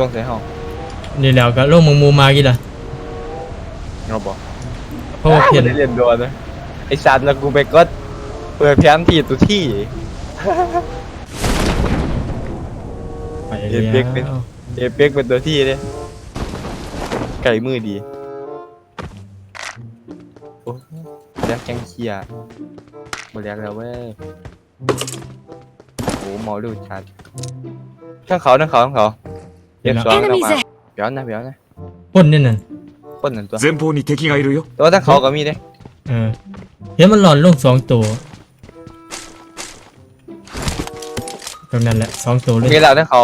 ลงใส่ห้องนี่แล้วก็ลงมึงมูมากี่ล่ะเราบอกเพราะว่าเพียนเรียนโดนนะไอสัตว์แล้วกูไปกดเปิดแผนที่ตัวที่ไปเรียนเบรกเป็นเอเปกเป็นตัวที่เลยไก่มือดีโอ้แลกแกงเคียมดแล้วแล้วเว้ยโอ้เมาดูชัดทั้งเขาทั้งเขาทั้งเขา เรียบสองทั้ง Enemies มา ahead! เดี๋ยวนะเดี๋ยวนะ พ่นนี่นั่น ป้นหนึ่งตัว 前方に敵がいるよ แต่ว่าทั้งเขาก็มีเด้ เออเดี๋ยวมันหลอนลงสองตัวตรงนั้นแหละสองตัวเลย มีแล้วทั้งเขา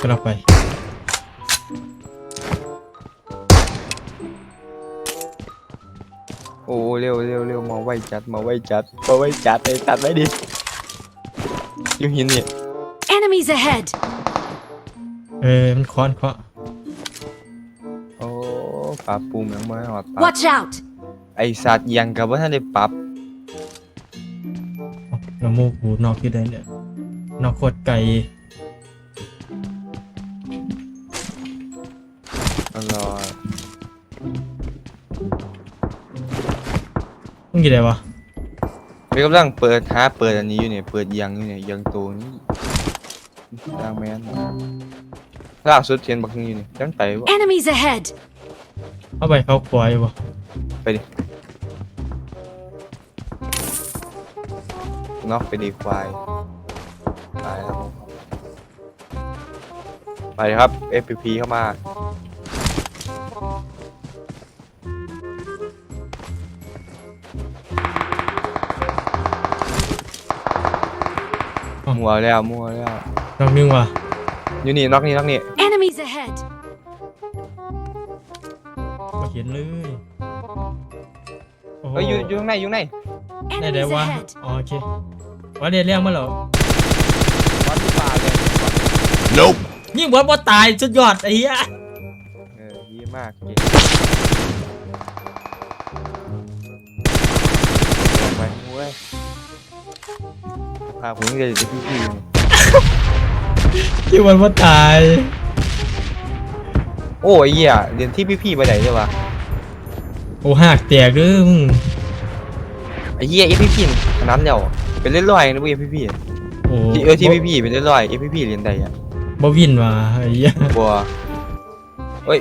ก็เราไป โอ้เร็วเร็วเร็วมาไวจัดมาไวจัดมาไวจัดไอ้ตัดไว้ดิยูหินนี่ Enemies ahead! เออมันค้อนเคาะโอ้ปรับปรุงยังไม่หอดปรับ Watch out! ไอสัตว์ยังกับว่าท่านได้ปรับน้ำมูกหูนอกที่ได้เนี่ยนอกโคตรไก่ตลอดมึงกี่ได้วะมีกำลังเปิดหาเปิดอันนี้อยู่เนี่ยเปิดยังอยู่เนี่ยยังตัวนี้ ดางแมนนะครับล่าสุดเทียนบักนี่อยู่เนี่ยจังไปวะ Enemies ahead! เข้าไปเขาควายวะไปดินอกไปดีควายตายแล้วไปครับ FPP เข้ามา มัวแล้วมัวแล้วนอกนึงวะอยู่นี่นอกนี่นอกนี่ Enemies ahead! ก็เห็นเลยโอ้โหเอ้ยอยู่อยู่ข้างในอยู่ข้างในได้ได้ Enemies วะ ahead! อ๋อโอเคว่าเรียนเรื่องมาเหรอวัดที่ป่าเลย Nope ยิ่งว่าบ่ตายสุดยอดไอ้เหี้ยเออดีมากเก่งไปเว้ย พาผมจะจะพี่พี่ยิ่งว่าบ่ตาย โอ้ยเหี้ยเรียนที่พี่พี่ไปไหนเลยวะโอ้หักแตกเด้อมึงไอ้เหี้ยไอ้พี่พี่ขนาดแล้วเป็นเล่นลอยนะเว้ยพี่พี่โอ้ที่เออที่พี่พี่เป็นเล่นลอยไอ้พี่พี่เรียนใดอะบ่วินว่ะไอ้เหี้ยบัวเฮ้ย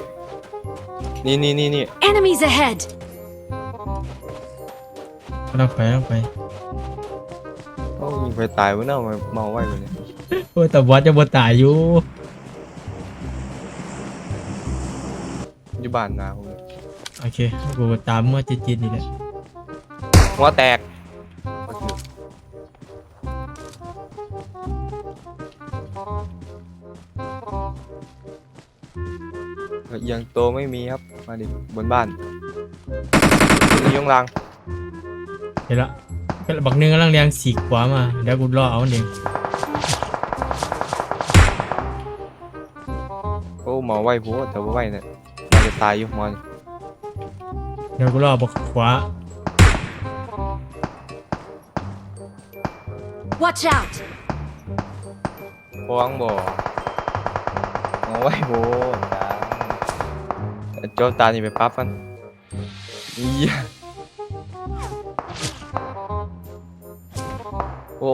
นี่นี่นี่นี่ Enemies ahead! ต้องไปต้องไปโอ้ยิงไปตายวะเนาะมาเมาไว้เลยเนี่ยโอ้แต่ว่าจะบ่ตายอยู่อยู่บ้านนาผมโอเคกูตามมาจิตๆนี่แหละหัวแตกยังโตไม่มีครับ มาดิบนบ้านนี่ยงรางเห็นละก็ บักหนึงกำลังเรียงสีขวามา เดี๋ยวกูรอเอาเองโอ้หมอไหวโพดแต่ว่าไหวเนี่ยมันจะตายอยู่หมอนี่เดี๋ยวกูรอบักขวา Watch out! ฟ้องบ่หมอไหวโพดจ้าเอาโจตานี่ไปปั๊บกันเหี้ย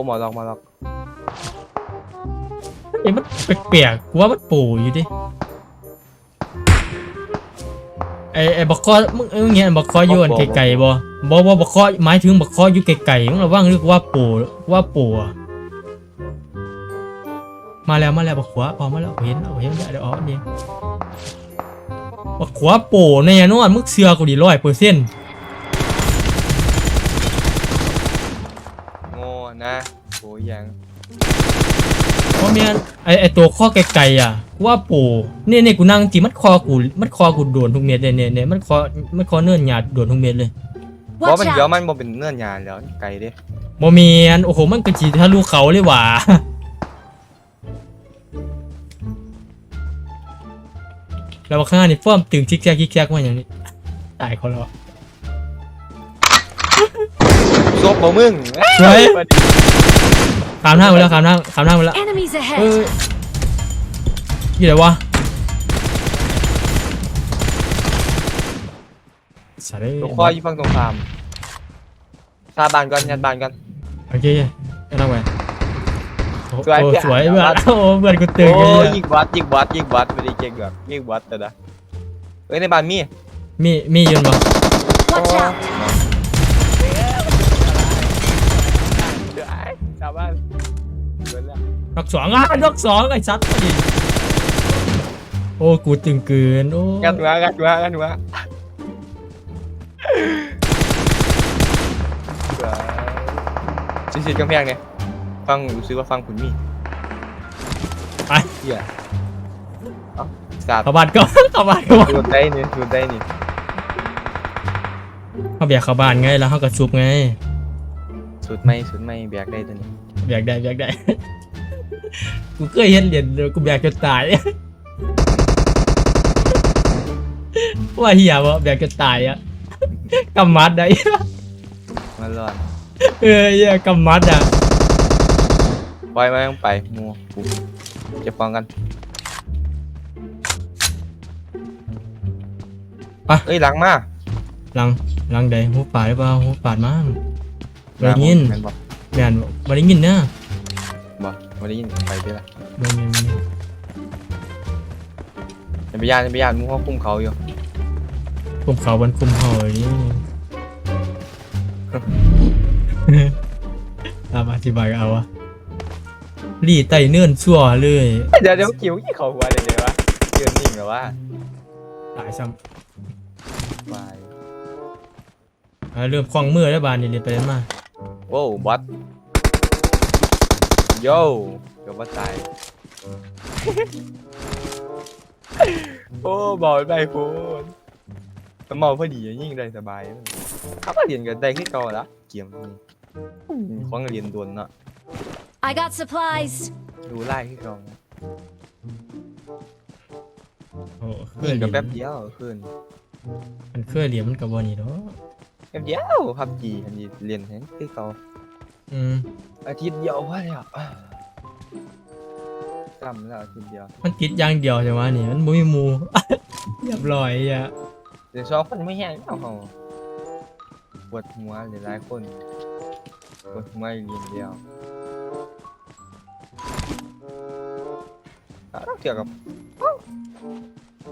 หมอลอกหมอลอกเอ้ยมันแปลกๆกูว่ามันปู่อยู่ดิไอ้ไอ้บักคอมึงเอ้ยมึงเห็นบักคออยู่อันไกลๆบ่บ่บ่บักคอหมายถึงบักคออยู่ไกลๆมึงระวังเรียกว่าปู่ว่าปู่อะมาแล้วมาแล้วบักขวาพอมาแล้วเห็นเห็นแล้เดี๋ยวอ๋อนี่บักขวาปู่แน่นอนมึงเสือกูดิร้อยเปอร์เซ็นต์ โง่นะโอ้ ยยังเพราะเมียนไอไอตัวข้อไกลๆอะกูว่าปู่เนี่ยเนี่ยกูนั่งจีมันคอกูมันคอกูโดนทุกเม็ดเลยเนี่ยเนี่ยมันคอมันคอเนื่อนหยาดโดนทุกเม็ดเลยเพราะ Watch มันเดี๋ยว out! มันบ่เป็นเงื่อนยานแล้วไกลเด้โมเมียนโอ้โหมันกระจีทะลุเขาเลยหว่าแล้วข้างหน้านี่ฟ้อมตึงชิกแซกชิกแซกมาอย่างนี้ตายเขาแล้วซบบ่มึงสวย ขามหน้าไปแล้วขามหน้าขามหน้าไปแล้ว Enemies เอ้ ahead! ยอยู่ไหนวะสาระตัวคอยอยู่ฝั่งตรงข้ามซาบานก่อนยัดบานก่อน โอเคไม่ต้องไปโอ้สวยโอ้เพื่อนสวยเพื่อนโอ้เพื่อนกูโอ้ตึงเลยยอะยิงบอสยิงบอสยิงบอสไม่ได้เก่งแบบยิงบอสแต่ละเอ้ยในบ้านมีมีมียืนบ่ Watch out! นแล้วดอกสองอะดอกสองไอ้ซัดพอดีโอ้กูตึงเกินโอ้งัดหัวงัดหัวงัดหัวชิดๆกำแพงเนี่ยฟังรู้สึกว่าฟังคุณมีไปเหี้ยเอ้าสาดเข้าบ้านก็เข้าบ้านก็สูดได้นี่สูดได้นี่เขาเบียกเข้าบ้านไงแล้วเขาก็ซุบไงสูดไม่สูดไม่แบกได้ตัวนี้เบียกได้เบียกได้ กูเคยเห็นเหรียญเดียวกูเบียกจนตายว่าเหี้ยวะเบียกจนตายอะกำมัดได้มารอดเออเหี้ยกำมัดอะปล่อยมาต้องไปมัวกูจะฟังกันไปเอ้ยหลังมาหลังหลังใดหูปาดหรือเปล่าหูปาดมั้งบ่ได้ยินแม่นบอกแม่นบ่ได้ยินนะบอก ไม่ได้ยินไปด้วยละบ่ได้ยินอย่าไปย่านอย่าไปย่านมึงเขาคุมเขาอยู่คุมเขาบนคุมหอยตามอธิบายก็เอาวะรีไต่เนื่อนชั่วเลยเดี๋ยวเดี๋ยวคิวยี่เขาหัวเดี๋ยวเดี๋ยววะเกินนิ่งเหรอวะตายซ้วายำอ่าเริ่มคล่องมือแล้วบานนี่เรียนไปเล่นมาโว้วบอส โย่เกือบว่าตายโอ้บอกไปพูนสมองพอดียิ่งได้สบายถ้ามาเรียนกันได้ขึ้นเก่าละเกี่ยมนี่อืมของเรียนดวนเนาะ I got supplies. ดูไล่ขึ้นเก่านะโอ้เคยนี่เรีก็ยนแป๊บเดียวขึ้นมันเคยเรียนมันกับบอนี่เนาะแป๊บเดียวพับจีอันนี้เรียนเห็นขึ้นเก่าอืม อาทิตย์เดียวพอแล้วจำแล้วอาทิตย์เดียวมันติดอย่างเดียวใช่ไหมนี่มันบ่มีหมู เรียบร้อยอะเดี๋ยวชอบคนไม่แห้งเอาเขาปวดหัวหลายๆคนปวดหัวเรียนเดียวเอาเกี่ยวกับ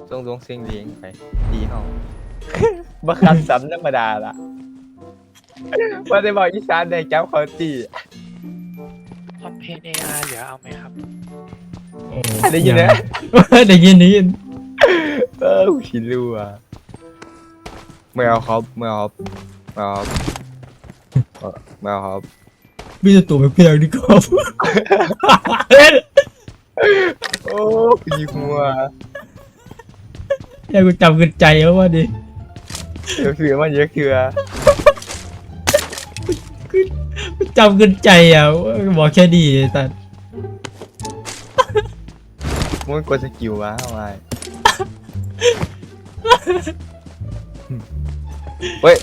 ทรงทรงเสียงเลี้ยงไปดีเขาบัคันซ้ำธรรมดาละว่าได้บอกอีสานได้แก้วเขาตี คอมเพนเออาร์เหลือเอาไหมครับโอ้ได้ยินนะได้ยินได้ยินเออกูชิลูอะไม่เอาครับไม่เอาครับไม่เอาครับเออไม่เอาครับมีแต่ตัวแปลกๆนี่ครับโอ้ปีหัวอยากกูจำเกินใจแล้วว่าดิเดี๋ยวเสือมันเยอะเสือ จำเกินใจอะบอกแค่ดีแต่มันกดสกิลวะทำไมเฮ้ย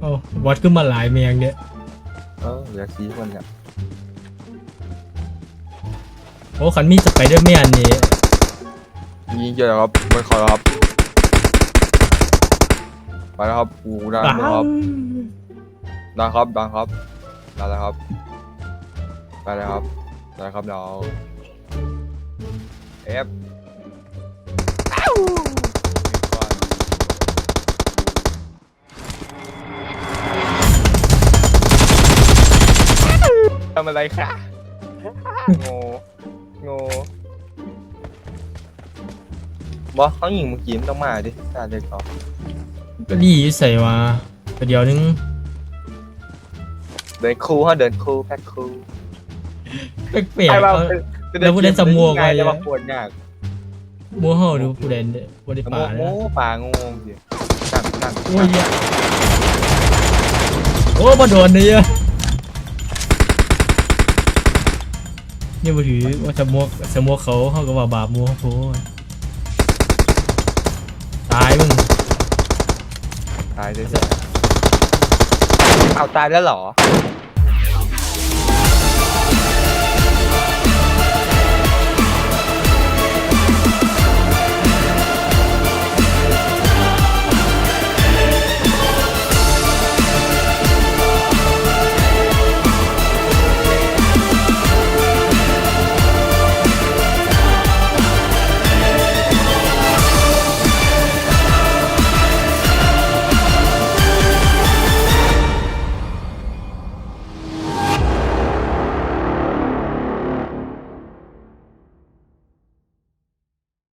โอ้วัดขึ้นมาหลายเมียงเนี่ยเออเหลือสีคนเนี่ยโอ้ขันมีสไปเดอร์แมนนี่ยิงเจอแล้วครับไม่ขอแล้วครับไปแล้วครับอูดังอ้าแล้วครัวบ ดังครับดังครับดังแล้วครับไปแล้วครับไปแล้วครับเราเอฟอ้าวก่อนทำอะไรคะโง่โง่บอสเขายิงเมื่อกี้มันต้องมาดิตาเด็กต่อก็ดีใส่ว่าแต่เดี๋ยวนึง เดินคูเขาเดินคูแพ็คคูแปลกใช่ๆป่ะเขาเป็นแล้วผู้เล่นสมวกไว้ไงจะมาปวดยากมัวเห่าหรือผู้เล่นเนี่ยบริสมป่าวกนะโม่ป่างงสินั่งนั่งโอ้ยอะโอ้มาโดนเลยอะนี่มาถือว่าสมวกสมวกเขาเขาก็ว่าบาปมัวเขาโพดตายมึงตายด้วย เอาตายแล้วเหรอ